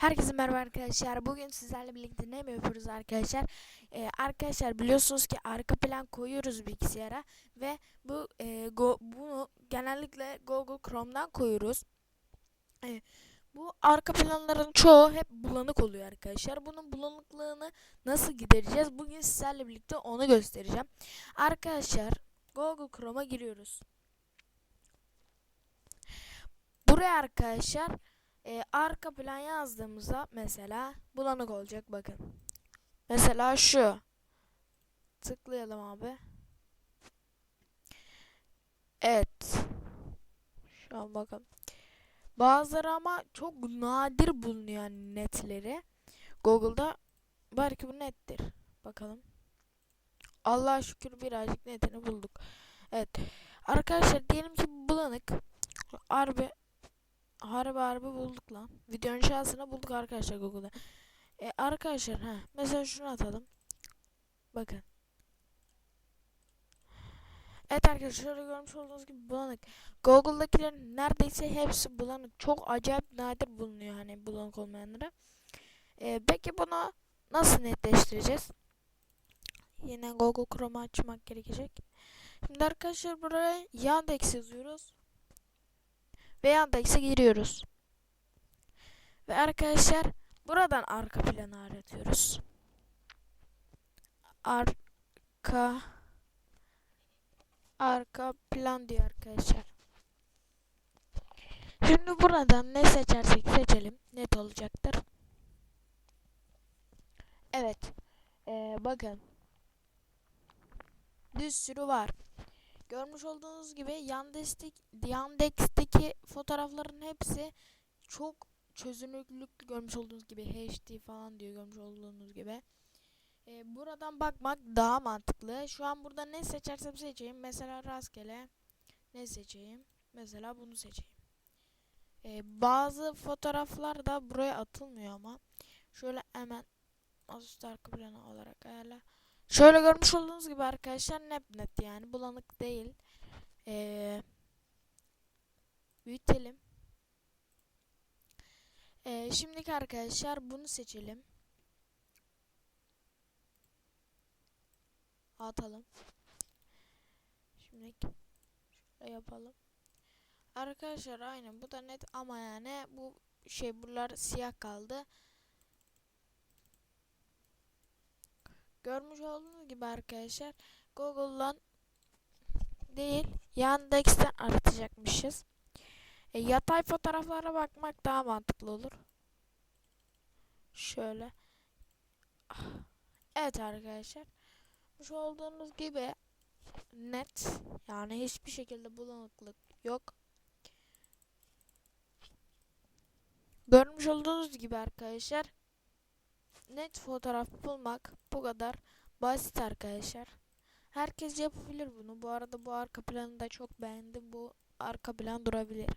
Herkese merhaba arkadaşlar. Bugün sizlerle birlikte ne yapıyoruz arkadaşlar? Ee, arkadaşlar biliyorsunuz ki arka plan koyuyoruz bilgisayara ve bu e, go, bunu genellikle Google Chrome'dan koyuyoruz. Ee, bu arka planların çoğu hep bulanık oluyor arkadaşlar. Bunun bulanıklığını nasıl gidereceğiz? Bugün sizlerle birlikte onu göstereceğim. Arkadaşlar Google Chrome'a giriyoruz. Buraya arkadaşlar e, arka plan yazdığımızda mesela bulanık olacak bakın. Mesela şu. Tıklayalım abi. Evet. Şu an bakın. Bazıları ama çok nadir bulunuyor yani netleri. Google'da belki bu nettir. Bakalım. Allah'a şükür birazcık netini bulduk. Evet. Arkadaşlar diyelim ki bulanık. Harbi harbi harbi bulduk lan. Videonun şansını bulduk arkadaşlar Google'da. E, arkadaşlar ha mesela şunu atalım. Bakın. Evet arkadaşlar şöyle görmüş olduğunuz gibi bulanık. Google'dakilerin neredeyse hepsi bulanık. Çok acayip nadir bulunuyor hani bulanık olmayanlara. E, peki bunu nasıl netleştireceğiz? Yine Google Chrome'u açmak gerekecek. Şimdi arkadaşlar buraya Yandex yazıyoruz ve Yandex'e giriyoruz. Ve arkadaşlar buradan arka planı aratıyoruz. Arka arka plan diyor arkadaşlar. Şimdi buradan ne seçersek seçelim net olacaktır. Evet. Ee, bakın. Bir sürü var. Görmüş olduğunuz gibi Yandex'teki, Yandex'teki fotoğrafların hepsi çok çözünürlük görmüş olduğunuz gibi HD falan diyor görmüş olduğunuz gibi. Ee, buradan bakmak daha mantıklı. Şu an burada ne seçersem seçeyim. Mesela rastgele ne seçeyim? Mesela bunu seçeyim. Ee, bazı fotoğraflar da buraya atılmıyor ama. Şöyle hemen masaüstü arka planı olarak ayarla. Şöyle görmüş olduğunuz gibi arkadaşlar net net yani bulanık değil. Ee, büyütelim. Ee, şimdiki arkadaşlar bunu seçelim. Atalım. Şimdi şöyle yapalım. Arkadaşlar aynen bu da net ama yani bu şey buralar siyah kaldı. Görmüş olduğunuz gibi arkadaşlar Google'dan değil Yandex'ten aratacakmışız. E, yatay fotoğraflara bakmak daha mantıklı olur. Şöyle. Ah. Evet arkadaşlar. Şu olduğunuz gibi net yani hiçbir şekilde bulanıklık yok. Görmüş olduğunuz gibi arkadaşlar net fotoğraf bulmak bu kadar basit arkadaşlar. Herkes yapabilir bunu. Bu arada bu arka planı da çok beğendim. Bu arka plan durabilir.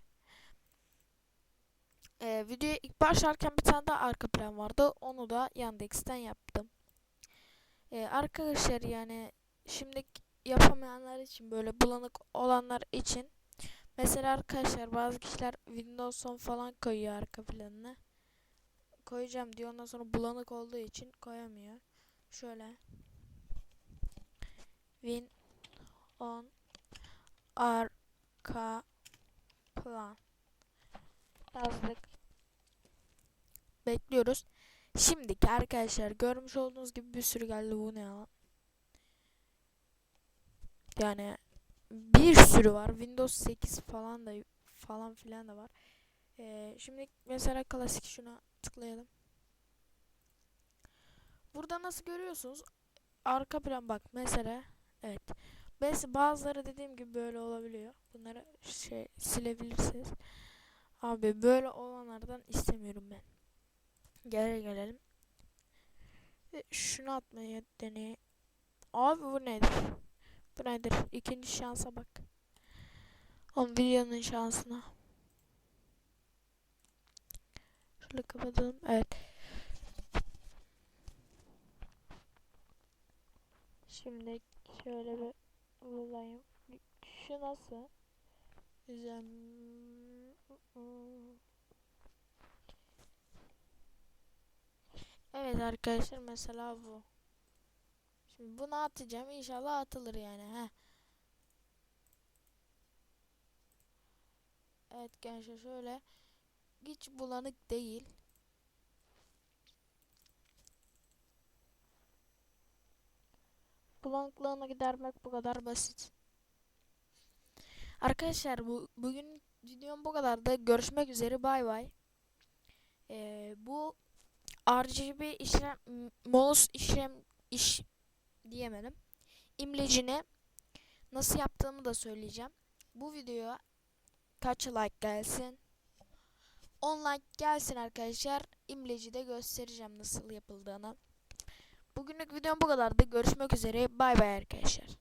Ee, videoya ilk başlarken bir tane daha arka plan vardı. Onu da Yandex'ten yaptım. Ee, arkadaşlar yani şimdi yapamayanlar için böyle bulanık olanlar için mesela arkadaşlar bazı kişiler Windows 10 falan koyuyor arka planını koyacağım diyor. Ondan sonra bulanık olduğu için koyamıyor. Şöyle. Win on arka plan yazdık. Bekliyoruz. Şimdiki arkadaşlar görmüş olduğunuz gibi bir sürü geldi bu ne ya? Yani bir sürü var. Windows 8 falan da falan filan da var. Ee, şimdi mesela klasik şuna tıklayalım. Burada nasıl görüyorsunuz? Arka plan bak mesela evet. Bazıları dediğim gibi böyle olabiliyor. Bunları şey silebilirsiniz. Abi böyle olanlardan istemiyorum ben. Geri gelelim. Ve şunu atmayı deneyim. Abi bu nedir? Bu nedir? İkinci şansa bak. On videonun şansına. Şöyle kapatalım. Evet. Şimdi şöyle bir bulayım. Şu nasıl? Güzel. arkadaşlar mesela bu. Şimdi bunu atacağım inşallah atılır yani. Heh. Evet gençler şöyle hiç bulanık değil. Bulanıklığını gidermek bu kadar basit. Arkadaşlar bu bugün videom bu kadardı. Görüşmek üzere. Bay bay. Ee, bu RGB işlem mouse işlem iş diyemedim. İmlecini nasıl yaptığımı da söyleyeceğim. Bu videoya kaç like gelsin? 10 like gelsin arkadaşlar. İmleci de göstereceğim nasıl yapıldığını. Bugünlük videom bu kadardı. Görüşmek üzere. Bay bay arkadaşlar.